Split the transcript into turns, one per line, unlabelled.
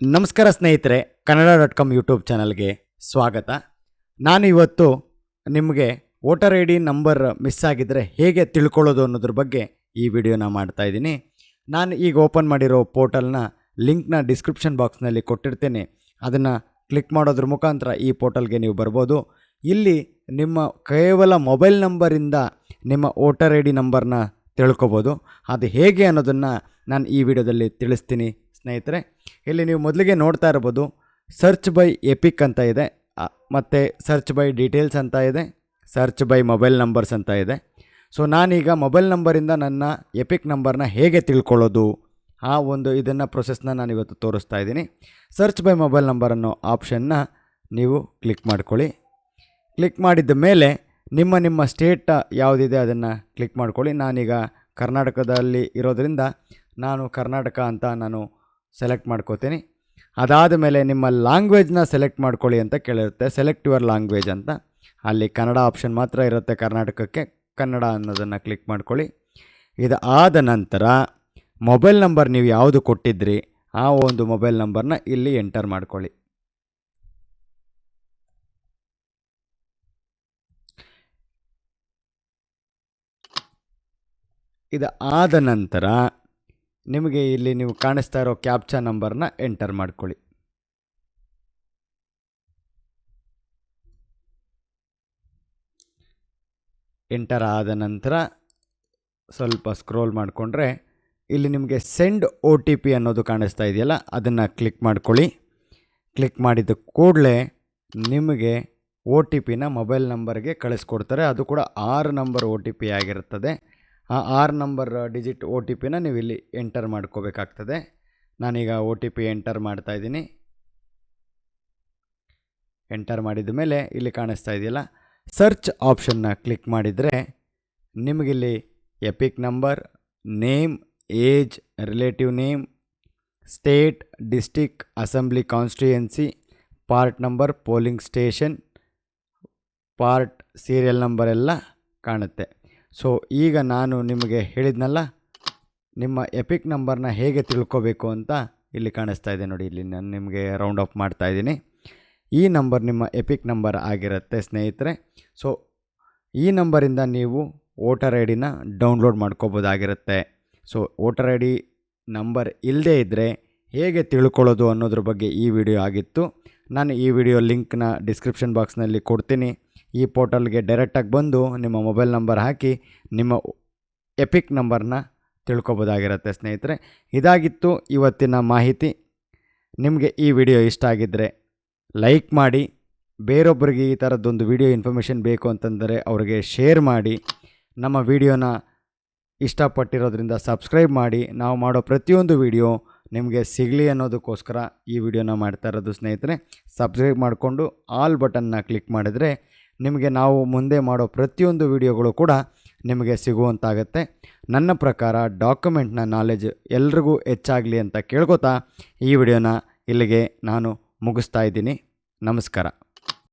ನಮಸ್ಕಾರ ಸ್ನೇಹಿತರೆ, Kannada dot com YouTube ಚಾನಲ್ಗೆ ಸ್ವಾಗತ. ನಾನು ಇವತ್ತು ನಿಮಗೆ voter I D number miss ಆಗಿದ್ದರೆ ಹೇಗೆ ತಿಳ್ಕೊಳ್ಳೋದು ಅನ್ನೋದ್ರ ಬಗ್ಗೆ ಈ ವಿಡಿಯೋನ ಮಾಡ್ತಾ ಇದ್ದೀನಿ. ನಾನು ಈಗ ಓಪನ್ ಮಾಡಿರೋ ಪೋರ್ಟಲ್ನ ಲಿಂಕ್ನ ಡಿಸ್ಕ್ರಿಪ್ಷನ್ ಬಾಕ್ಸ್ನಲ್ಲಿ ಕೊಟ್ಟಿರ್ತೇನೆ. ಅದನ್ನು ಕ್ಲಿಕ್ ಮಾಡೋದ್ರ ಮುಖಾಂತರ ಈ ಪೋರ್ಟಲ್ಗೆ ನೀವು ಬರ್ಬೋದು. ಇಲ್ಲಿ ನಿಮ್ಮ ಕೇವಲ ಮೊಬೈಲ್ ನಂಬರಿಂದ ನಿಮ್ಮ ವೋಟರ್ ಐ ಡಿ ನಂಬರ್ನ ತಿಳ್ಕೊಬೋದು. ಅದು ಹೇಗೆ ಅನ್ನೋದನ್ನು ನಾನು ಈ ವಿಡಿಯೋದಲ್ಲಿ ತಿಳಿಸ್ತೀನಿ. ಸ್ನೇಹಿತರೆ, ಇಲ್ಲಿ ನೀವು ಮೊದಲಿಗೆ ನೋಡ್ತಾ ಇರ್ಬೋದು ಸರ್ಚ್ ಬೈ ಎಪಿಕ್ ಅಂತ ಇದೆ. ಮತ್ತು ಸರ್ಚ್ ಬೈ ಡೀಟೇಲ್ಸ್ ಅಂತ ಇದೆ ಸರ್ಚ್ ಬೈ ಮೊಬೈಲ್ ನಂಬರ್ಸ್ ಅಂತ ಇದೆ. ಸೊ ನಾನೀಗ ಮೊಬೈಲ್ ನಂಬರಿಂದ ನನ್ನ ಎಪಿಕ್ ನಂಬರ್ನ ಹೇಗೆ ತಿಳ್ಕೊಳ್ಳೋದು, ಆ ಒಂದು ಇದನ್ನು ಪ್ರೊಸೆಸ್ನ ನಾನು ಇವತ್ತು ತೋರಿಸ್ತಾ ಇದ್ದೀನಿ. ಸರ್ಚ್ ಬೈ ಮೊಬೈಲ್ ನಂಬರ್ ಅನ್ನೋ ಆಪ್ಷನ್ನ ನೀವು ಕ್ಲಿಕ್ ಮಾಡ್ಕೊಳ್ಳಿ. ಕ್ಲಿಕ್ ಮಾಡಿದ ಮೇಲೆ ನಿಮ್ಮ ನಿಮ್ಮ ಸ್ಟೇಟ್ ಯಾವುದಿದೆ ಅದನ್ನು ಕ್ಲಿಕ್ ಮಾಡ್ಕೊಳ್ಳಿ. ನಾನೀಗ ಕರ್ನಾಟಕದಲ್ಲಿ ಇರೋದರಿಂದ ನಾನು ಕರ್ನಾಟಕ ಅಂತ ನಾನು ಸೆಲೆಕ್ಟ್ ಮಾಡ್ಕೋತೀನಿ. ಅದಾದ ಮೇಲೆ ನಿಮ್ಮ ಲ್ಯಾಂಗ್ವೇಜ್ನ ಸೆಲೆಕ್ಟ್ ಮಾಡ್ಕೊಳ್ಳಿ ಅಂತ ಕೇಳಿರುತ್ತೆ. ಸೆಲೆಕ್ಟ್ ಯುವರ್ ಲ್ಯಾಂಗ್ವೇಜ್ ಅಂತ. ಅಲ್ಲಿ ಕನ್ನಡ ಆಪ್ಷನ್ ಮಾತ್ರ ಇರುತ್ತೆ ಕರ್ನಾಟಕಕ್ಕೆ. ಕನ್ನಡ ಅನ್ನೋದನ್ನು ಕ್ಲಿಕ್ ಮಾಡ್ಕೊಳ್ಳಿ. ಇದು ಆದ ನಂತರ ಮೊಬೈಲ್ ನಂಬರ್ ನೀವು ಯಾವುದು ಕೊಟ್ಟಿದ್ರಿ, ಆ ಒಂದು ಮೊಬೈಲ್ ನಂಬರ್ನ ಇಲ್ಲಿ ಎಂಟರ್ ಮಾಡ್ಕೊಳ್ಳಿ. ಇದು ಆದ ನಂತರ ನಿಮಗೆ ಇಲ್ಲಿ ನೀವು ಕಾಣಿಸ್ತಾ ಇರೋ ಕ್ಯಾಪ್ಚಾ ನಂಬರ್ನ ಎಂಟರ್ ಮಾಡ್ಕೊಳ್ಳಿ. ಎಂಟರ್ ಆದ ನಂತರ ಸ್ವಲ್ಪ ಸ್ಕ್ರೋಲ್ ಮಾಡಿಕೊಂಡ್ರೆ ಇಲ್ಲಿ ನಿಮಗೆ ಸೆಂಡ್ ಒ ಟಿ ಪಿ ಅನ್ನೋದು ಕಾಣಿಸ್ತಾ ಇದೆಯಲ್ಲ, ಅದನ್ನು ಕ್ಲಿಕ್ ಮಾಡ್ಕೊಳ್ಳಿ. ಕ್ಲಿಕ್ ಮಾಡಿದ ಕೂಡಲೇ ನಿಮಗೆ ಒ ಟಿ ಪಿನ ಮೊಬೈಲ್ ನಂಬರ್ಗೆ ಕಳಿಸ್ಕೊಡ್ತಾರೆ. ಅದು ಕೂಡ ಆರು ನಂಬರ್ ಒ ಟಿ ಪಿ ಆಗಿರುತ್ತದೆ. ಆ ಆರು ನಂಬರ್ ಡಿಜಿಟ್ ಒ ಟಿ ಪಿನ ನೀವು ಇಲ್ಲಿ ಎಂಟರ್ ಮಾಡ್ಕೋಬೇಕಾಗ್ತದೆ. ನಾನೀಗ ಒ ಟಿ ಪಿ ಎಂಟರ್ ಮಾಡ್ತಾ ಇದ್ದೀನಿ. ಎಂಟರ್ ಮಾಡಿದ ಮೇಲೆ ಇಲ್ಲಿ ಕಾಣಿಸ್ತಾ ಇದೆಯಲ್ಲ? ಸರ್ಚ್ ಆಪ್ಷನ್ನ ಕ್ಲಿಕ್ ಮಾಡಿದರೆ ನಿಮಗಿಲ್ಲಿ EPIC number, name, age, relative name, state, district, assembly constituency, part number, polling station, part, serial number ಎಲ್ಲ ಕಾಣುತ್ತೆ. ಸೊ ಈಗ ನಾನು ನಿಮಗೆ ಹೇಳಿದ್ನಲ್ಲ, ನಿಮ್ಮ ಎಪಿಕ್ ನಂಬರ್ನ ಹೇಗೆ ತಿಳ್ಕೊಬೇಕು ಅಂತ ಇಲ್ಲಿ ಕಾಣಿಸ್ತಾ ಇದೆ ನೋಡಿ, ಇಲ್ಲಿ ನಾನು ನಿಮಗೆ ರೌಂಡ್ ಆಫ್ ಮಾಡ್ತಾ ಇದ್ದೀನಿ. ಈ ನಂಬರ್ ನಿಮ್ಮ ಎಪಿಕ್ ನಂಬರ್ ಆಗಿರುತ್ತೆ ಸ್ನೇಹಿತರೆ. ಸೊ ಈ ನಂಬರಿಂದ ನೀವು ವೋಟರ್ ಐ ಡಿನ download ಮಾಡ್ಕೋಬೋದಾಗಿರುತ್ತೆ. So voter I D number ಇಲ್ಲದೇ ಇದ್ದರೆ ಹೇಗೆ ತಿಳ್ಕೊಳ್ಳೋದು ಅನ್ನೋದ್ರ ಬಗ್ಗೆ ಈ ವಿಡಿಯೋ ಆಗಿತ್ತು. ನಾನು ಈ ವಿಡಿಯೋ ಲಿಂಕ್ನ ಡಿಸ್ಕ್ರಿಪ್ಷನ್ ಬಾಕ್ಸ್ನಲ್ಲಿ ಕೊಡ್ತೀನಿ. ಈ ಪೋರ್ಟಲ್ಗೆ ಡೈರೆಕ್ಟಾಗಿ ಬಂದು ನಿಮ್ಮ ಮೊಬೈಲ್ ನಂಬರ್ ಹಾಕಿ ನಿಮ್ಮ ಎಪಿಕ್ ನಂಬರ್ನ ತಿಳ್ಕೊಬೋದಾಗಿರುತ್ತೆ ಸ್ನೇಹಿತರೆ. ಇದಾಗಿತ್ತು ಇವತ್ತಿನ ಮಾಹಿತಿ. ನಿಮಗೆ ಈ ವಿಡಿಯೋ ಇಷ್ಟ ಆಗಿದ್ದರೆ ಲೈಕ್ ಮಾಡಿ, ಬೇರೊಬ್ಬರಿಗೆ ಈ ಥರದ್ದೊಂದು ವಿಡಿಯೋ ಇನ್ಫಾರ್ಮೇಷನ್ ಬೇಕು ಅಂತಂದರೆ ಅವರಿಗೆ ಶೇರ್ ಮಾಡಿ, ನಮ್ಮ ವಿಡಿಯೋನ ಇಷ್ಟಪಟ್ಟಿರೋದ್ರಿಂದ ಸಬ್ಸ್ಕ್ರೈಬ್ ಮಾಡಿ, ನಾವು ಮಾಡೋ ಪ್ರತಿಯೊಂದು ವಿಡಿಯೋ ನಿಮಗೆ ಸಿಗಲಿ ಅನ್ನೋದಕ್ಕೋಸ್ಕರ ಈ ವಿಡಿಯೋನ ಮಾಡ್ತಾ ಇರೋದು ಸ್ನೇಹಿತರೆ. ಸಬ್ಸ್ಕ್ರೈಬ್ ಮಾಡಿಕೊಂಡು ಆಲ್ ಬಟನ್ನ ಕ್ಲಿಕ್ ಮಾಡಿದರೆ ನಿಮಗೆ ನಾವು ಮುಂದೆ ಮಾಡೋ ಪ್ರತಿಯೊಂದು ವಿಡಿಯೋಗಳು ಕೂಡ ನಿಮಗೆ ಸಿಗುವಂತಾಗತ್ತೆ. ನನ್ನ ಪ್ರಕಾರ ಡಾಕ್ಯುಮೆಂಟ್ನ ನಾಲೆಜ್ ಎಲ್ರಿಗೂ ಹೆಚ್ಚಾಗಲಿ ಅಂತ ಕೇಳ್ಕೊತಾ ಈ ವಿಡಿಯೋನ ಇಲ್ಲಿಗೆ ನಾನು ಮುಗಿಸ್ತಾ ಇದ್ದೀನಿ. ನಮಸ್ಕಾರ.